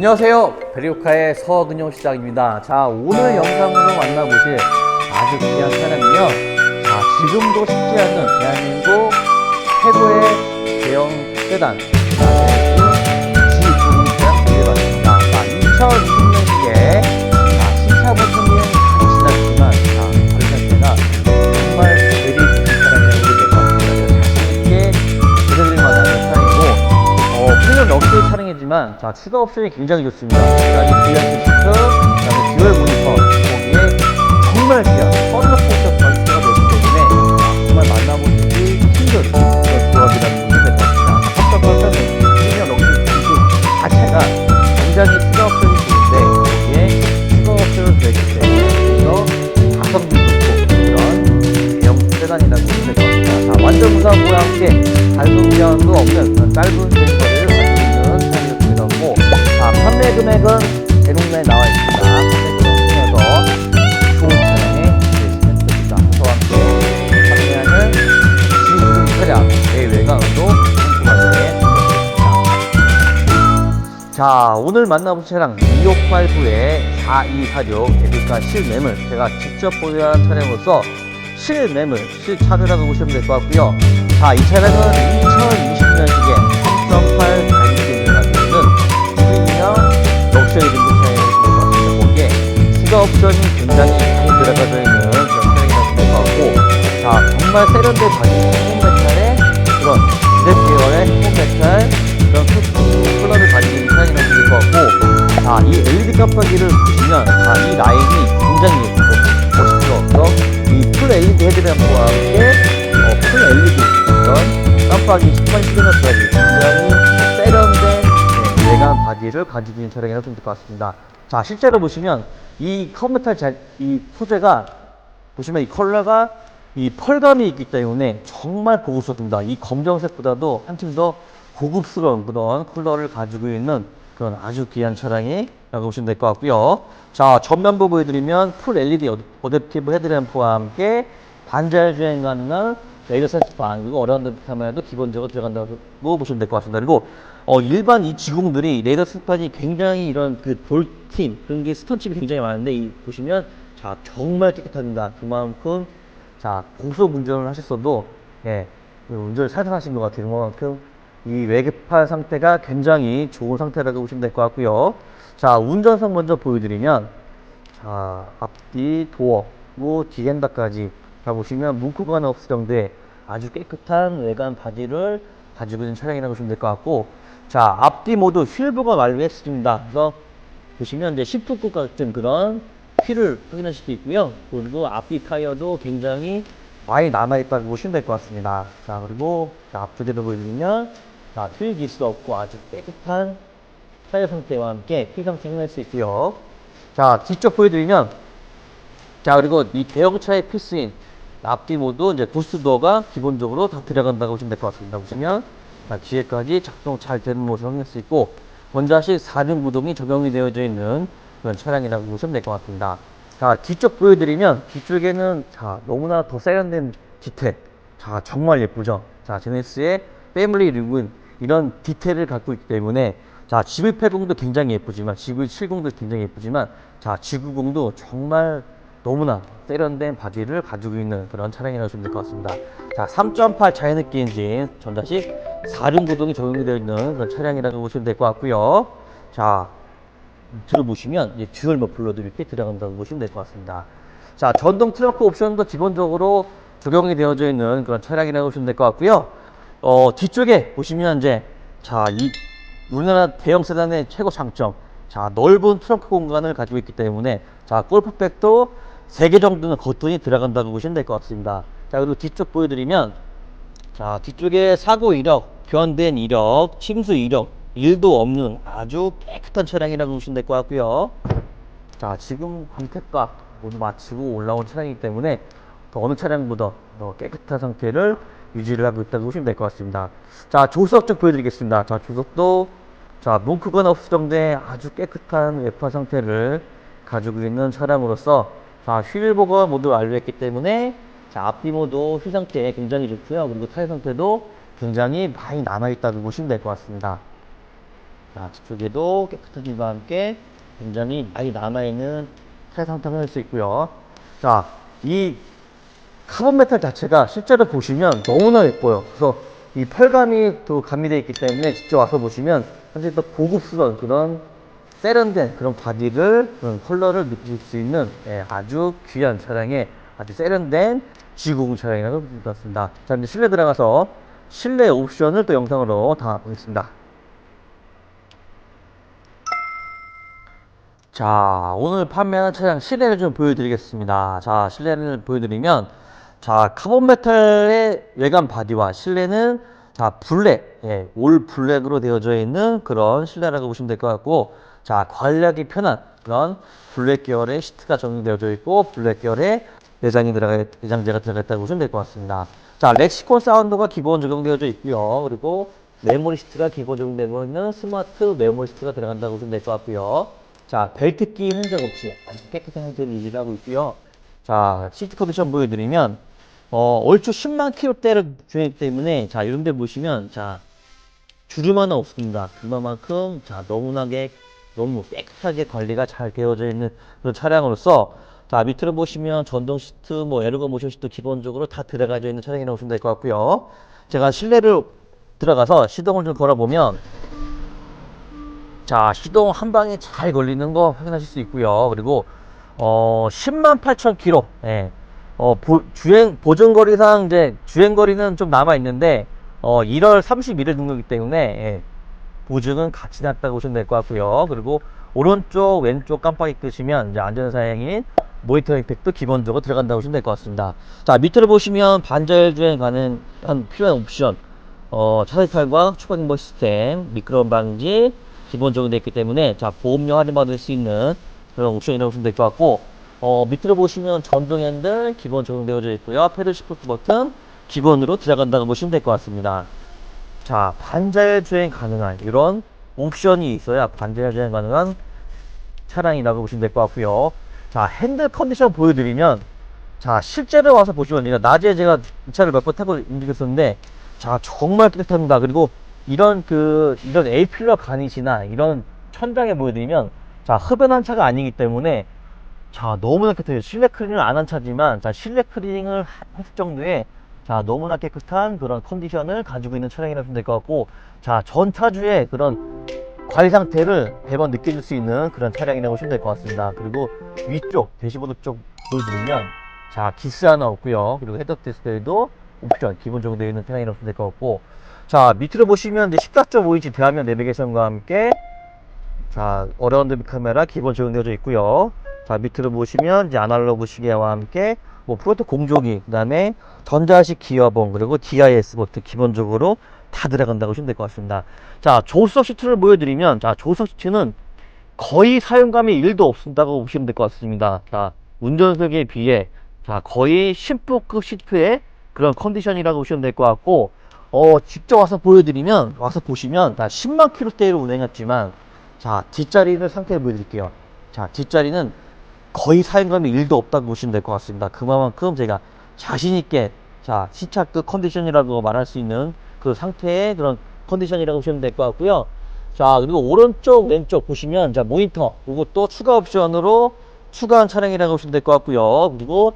안녕하세요. 베리오카의 서근용 시장입니다. 자, 오늘 영상으로 만나보실 아주 귀한 차량이요. 자, 지금도 쉽지 않은 대한민국 최고의 대형 세단. 자 추가 옵션이 굉장히 좋습니다. 그다음에 시트, 그다음에 듀얼 모니터, 오늘 만나볼 차량 2689의 4246 에듀카 실매물 제가 직접 보유한 차량으로서 실매물, 실차주라고 보시면 될 것 같고요. 자, 이 차량은 2020년식에 3.8 가격대를 가지고 있는 프리미엄 럭셔리 등급 차량이 될것 같습니다. 거기에 추가 옵션이 굉장히 많이 들어가져 있는 그런 차량이라고 될것 같고 자, 정말 세련된 바디 홈메탈의 그런 지렛 계열의 홈메탈 그런 크- 컬러를 같고 자, 이 LED 깜빡이를 보시면 자, 이 라인이 굉장히 예쁘고 멋있죠. 그래서 이 풀 LED 헤드램프와 함께 어, 풀 LED 이런 깜빡이 10만 시그널까지 굉장히 세련된 네, 외관 바디를 가지고 있는 차량이라고 좀될것 같습니다. 자, 실제로 보시면 이 자, 이 소재가 보시면 이 컬러가 이 펄감이 있기 때문에 정말 고급스럽습니다. 이 검정색보다도 한층 더 고급스러운 그런 컬러를 가지고 있는 그런 아주 귀한 차량이라고 보시면 될 것 같고요. 자, 전면부 보여드리면 풀 LED 어- 어댑티브 헤드램프와 함께 반자율 주행 가능한 레이더 센서판 그리고 어라운드 카메라도 기본적으로 들어간다고 보시면 될 것 같습니다. 그리고 어, 일반 이 지공들이 레이더 센서판이 굉장히 이런 그 볼팀 그런 게 스톤칩이 굉장히 많은데 이 보시면 자 정말 깨끗합니다. 그만큼 자 고속 운전을 하셨어도 예그 운전을 살살 하신 것 같아요. 그만큼 이 외계판 상태가 굉장히 좋은 상태라고 보시면 될 것 같고요. 자 운전석 먼저 보여드리면 자 앞뒤 도어 뭐 뒤엔다까지 가보시면 문구가 없을 정도의 아주 깨끗한 외관 바디를 가지고 있는 차량이라고 보시면 될 것 같고 자 앞뒤 모두 휠부가 완료했습니다. 그래서 보시면 이제 10분 같은 그런 휠을 확인하실 수 있고요. 그리고 앞뒤 타이어도 굉장히 많이 남아있다고 보시면 될 것 같습니다. 자, 그리고 자, 앞쪽에도 보여드리면 자, 휠 기스 없고 아주 깨끗한 타이어 상태와 함께 휠 상태 확인할 수 있고요. 자, 뒤쪽 보여드리면 자, 그리고 이 대형차의 필수인 앞뒤 모두 이제 구스도어가 기본적으로 다 들어간다고 보시면 될 것 같습니다. 보시면 자, 뒤에까지 작동 잘 되는 모습을 확인할 수 있고 원자식 4륜 구동이 적용이 되어져 있는 그런 차량이라고 보시면 될 것 같습니다. 자, 뒤쪽 보여드리면 뒤쪽에는 자, 너무나 더 세련된 디테일. 자, 정말 예쁘죠? 자, 제네스의 패밀리 룩은 이런 디테일을 갖고 있기 때문에 자, GV80도 굉장히 예쁘지만 GV70도 굉장히 예쁘지만 자, G90도 정말 너무나 세련된 바디를 가지고 있는 그런 차량이라고 보시면 될 것 같습니다. 자, 3.8 자연흡기 엔진 전자식 4륜 구동이 적용이 되어 있는 그런 차량이라고 보시면 될 것 같고요. 자, 들어보시면 이제 듀얼 머플러도 이렇게 들어간다고 보시면 될 것 같습니다. 자, 전동 트렁크 옵션도 기본적으로 적용이 되어져 있는 그런 차량이라고 보시면 될 것 같고요. 어, 뒤쪽에 보시면 이제 자, 이 우리나라 대형 세단의 최고 장점. 자, 넓은 트렁크 공간을 가지고 있기 때문에 자, 골프백도 3개 정도는 거뜬히 들어간다고 보시면 될 것 같습니다. 자, 그리고 뒤쪽 보여드리면 자, 뒤쪽에 사고 이력, 교환된 이력, 침수 이력, 일도 없는 아주 깨끗한 차량이라고 보시면 될 것 같고요. 자, 지금 광택과 모두 마치고 올라온 차량이기 때문에 더 어느 차량보다 더 깨끗한 상태를 유지를 하고 있다고 보시면 될 것 같습니다. 자, 조수석 좀 보여드리겠습니다. 자, 조석도 자, 문크가 없을 정도의 아주 깨끗한 외파 상태를 가지고 있는 차량으로서 자, 휠보가 모두 완료했기 때문에 자, 앞뒤 모두 휠 상태 굉장히 좋고요. 그리고 타이어 상태도 굉장히 많이 남아있다고 보시면 될 것 같습니다. 자, 뒤쪽에도 깨끗한 길과 함께 굉장히 많이 남아있는 타일 상태를 할 수 있고요. 자, 이 카본 메탈 자체가 실제로 보시면 너무나 예뻐요. 그래서 이 펄감이 또 가미되어 있기 때문에 직접 와서 보시면 사실 또 고급스러운 그런 세련된 그런 바디를 그런 컬러를 느낄 수 있는 예, 아주 귀한 차량의 아주 세련된 G90 차량이라고 볼수 있습니다. 자 이제 실내 들어가서 실내 옵션을 또 영상으로 담아보겠습니다. 자 오늘 판매하는 차량 실내를 좀 보여드리겠습니다. 자 실내를 보여드리면 자 카본 메탈의 외관 바디와 실내는 자 블랙 예, 올 블랙으로 되어져 있는 그런 실내라고 보시면 될 것 같고 자 관리하기 편한 그런 블랙 계열의 시트가 적용되어져 있고 블랙 계열의 내장이 들어가 내장재가 들어가 있다고 보시면 될 것 같습니다. 자 렉시콘 사운드가 기본 적용되어져 있고요. 그리고 메모리 시트가 기본 적용되고 있는 스마트 메모리 시트가 들어간다고 보시면 될 것 같고요. 자 벨트 끼 흔적 없이 아주 깨끗한 상태를 유지하고 있고요. 자 시트 컨디션 보여드리면 어, 얼추 10만 킬로대를 주행했기 때문에 자 이런 데 보시면 자 주름 하나 없습니다. 그만큼 자 너무나게 너무 깨끗하게 관리가 잘 되어져 있는 그런 차량으로서 자 밑으로 보시면 전동 시트 뭐 에르고 모션 시트 기본적으로 다 들어가져 있는 차량이라고 보시면 될 것 같고요. 제가 실내를 들어가서 시동을 좀 걸어보면 자 시동 한 방에 잘 걸리는 거 확인하실 수 있고요. 그리고 어 10만 8천 킬로 예. 어, 보, 주행, 보증거리상 이제 주행거리는 좀 남아 있는데, 어, 1월 31일 등록이기 때문에, 예, 보증은 같이 났다고 보시면 될 것 같고요. 그리고 오른쪽, 왼쪽 깜빡이 끄시면 이제 안전사양인 모니터 임팩트 기본적으로 들어간다고 보시면 될 것 같습니다. 자, 밑으로 보시면 반절 주행 가능한 필요한 옵션, 어, 차세탈과 추가 경보 시스템, 미끄럼 방지, 기본적으로 되어 있기 때문에, 자, 보험료 할인받을 수 있는 그런 옵션이라고 보시면 될 것 같고, 어, 밑으로 보시면 전동 핸들 기본 적용되어져 있고요. 패드 시프트 버튼 기본으로 들어간다고 보시면 될 것 같습니다. 자, 반자율 주행 가능한 이런 옵션이 있어야 반자율 주행 가능한 차량이라고 보시면 될 것 같고요. 자, 핸들 컨디션 보여드리면 자, 실제로 와서 보시면 이거 낮에 제가 이 차를 몇 번 타고 움직였었는데 자, 정말 깨끗합니다. 그리고 이런 그 이런 에이필러 가닛이나 이런 천장에 보여드리면 자, 흡연한 차가 아니기 때문에 자 너무나 깨끗해요. 실내 클리닝을 안 한 차지만 자 실내 클리닝을 했을 정도의 자 너무나 깨끗한 그런 컨디션을 가지고 있는 차량이라고 보면 될 것 같고 자 전차주의 그런 관리 상태를 매번 느껴질 수 있는 그런 차량이라고 보시면 될 것 같습니다. 그리고 위쪽 대시보드 쪽 보여드리면 자 기스 하나 없고요. 그리고 헤드업 디스플레이도 옵션 기본적으로 되어 있는 차량이라고 보시면 될 것 같고 자 밑으로 보시면 이제 14.5인치 대화면 내비게이션과 함께 자 어라운드 카메라 기본 적용되어져 있고요 자 밑으로 보시면 이제 아날로그 시계와 함께 뭐 프로토 공조기 그다음에 전자식 기어봉 그리고 DIS 버튼 기본적으로 다 들어간다고 보시면 될 것 같습니다. 자 조수석 시트를 보여드리면 자 조수석 시트는 거의 사용감이 1도 없다고 보시면 될 것 같습니다. 자 운전석에 비해 자 거의 심포급 시트의 그런 컨디션이라고 보시면 될 것 같고 어 직접 와서 보여드리면 와서 보시면 다 10만 킬로대로 운행했지만 자 뒷자리를 상태를 보여드릴게요. 자 뒷자리는 거의 사용감이 1도 없다고 보시면 될 것 같습니다. 그만큼 제가 자신있게, 자, 시차급 컨디션이라고 말할 수 있는 그 상태의 그런 컨디션이라고 보시면 될 것 같고요. 자, 그리고 오른쪽, 왼쪽 보시면, 자, 모니터, 이것도 추가 옵션으로 추가한 차량이라고 보시면 될 것 같고요. 그리고,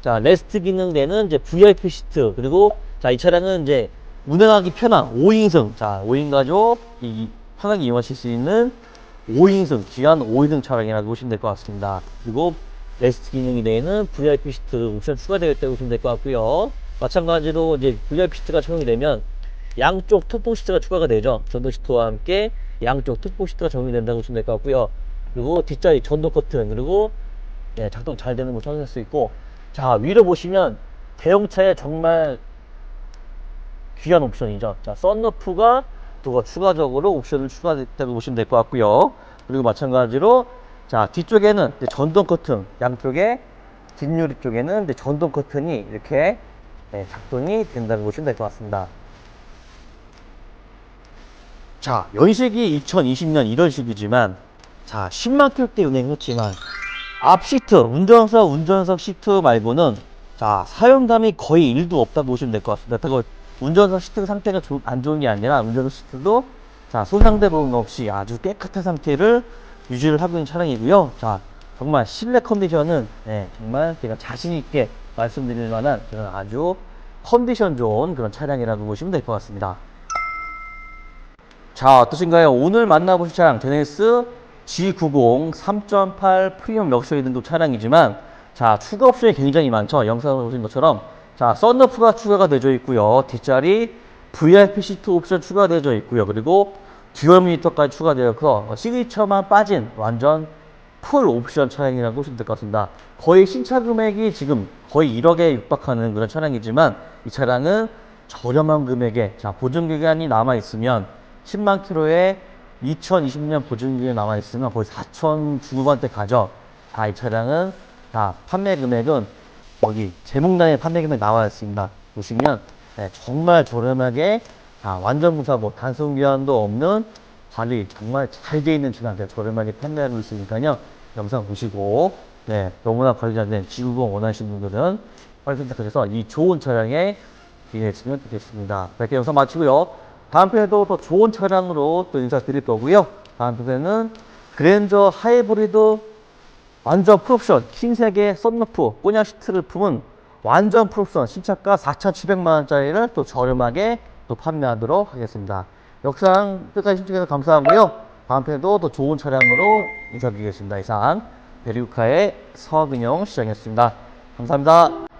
자, 레스트 기능 되는 이제 VIP 시트, 그리고, 자, 이 차량은 이제 운행하기 편한 5인승, 자, 5인 가족, 이, 편하게 이용하실 수 있는 5인승, 귀한 5인승 차량이라고 보시면 될 것 같습니다. 그리고 레스트 기능이 되는 VIP 시트 옵션 추가되어 있다고 보시면 될 것 같고요. 마찬가지로 이제 VIP 시트가 적용이 되면 양쪽 특보 시트가 추가가 되죠. 전동 시트와 함께 양쪽 특보 시트가 적용이 된다고 보시면 될 것 같고요. 그리고 뒷자리 전동 커튼 그리고 예, 작동 잘 되는 걸 확인할 수 있고 자 위로 보시면 대형차에 정말 귀한 옵션이죠. 자 썬루프가 또 추가적으로 옵션을 추가됐다고 보시면 될 것 같고요. 그리고 마찬가지로 자 뒤쪽에는 전동 커튼 양쪽에 뒷유리 쪽에는 전동 커튼이 이렇게 네, 작동이 된다고 보시면 될 것 같습니다. 자 연식이 2020년 1월식이지만 자 10만 킬로대 운행했지만 앞 시트 운전석 운전석 시트 말고는 자 사용감이 거의 1도 없다고 보시면 될 것 같습니다. 운전석 시트 상태가 조- 안 좋은 게 아니라 운전석 시트도 자, 소상대 부분 없이 아주 깨끗한 상태를 유지를 하고 있는 차량이고요. 자, 정말 실내 컨디션은 네, 정말 제가 자신 있게 말씀드릴 만한 그런 아주 컨디션 좋은 그런 차량이라고 보시면 될 것 같습니다. 자, 어떠신가요? 오늘 만나보실 차량 제네시스 G90 3.8 프리미엄 럭셔리 등급 차량이지만 자, 추가 옵션이 굉장히 많죠. 영상을 보신 것처럼 자, 썬루프가 추가가 되어 있고요. 뒷자리 VIP 시트 옵션 추가되어 있고요. 그리고 듀얼 모니터까지 추가되어서 시그니처만 빠진 완전 풀 옵션 차량이라고 보시면 될 것 같습니다. 거의 신차 금액이 지금 거의 1억에 육박하는 그런 차량이지만 이 차량은 저렴한 금액에 자 보증 기간이 남아 있으면 10만 킬로에 2020년 보증 기간이 남아 있으면 거의 4천 중후반대 가죠. 자이 차량은 자 판매 금액은 여기 제목란에 판매 금액 나와 있습니다. 보시면 네, 정말 저렴하게 자, 완전 무사고 단순 교환도 없는 관리 정말 잘 돼 있는 제가 저렴하게 판매하고 있으니까요. 영상 보시고 네 너무나 관리 잘된 G90 원하시는 분들은 빨리 선택하셔서 이 좋은 차량에 기대했으면 좋겠습니다. 이렇게 영상 마치고요. 다음 편에도 더 좋은 차량으로 또 인사드릴 거고요. 다음 편에는 그랜저 하이브리드 완전 풀옵션 흰색의 썬루프 꼬냑 시트를 품은 완전 풀옵션 신차가 4,700만 원짜리를 또 저렴하게 또 판매하도록 하겠습니다. 영상 끝까지 시청해주셔서 감사하고요. 다음 편에도 더 좋은 차량으로 인사드리겠습니다. 이상 베리우카의 서근영 시장이었습니다. 감사합니다.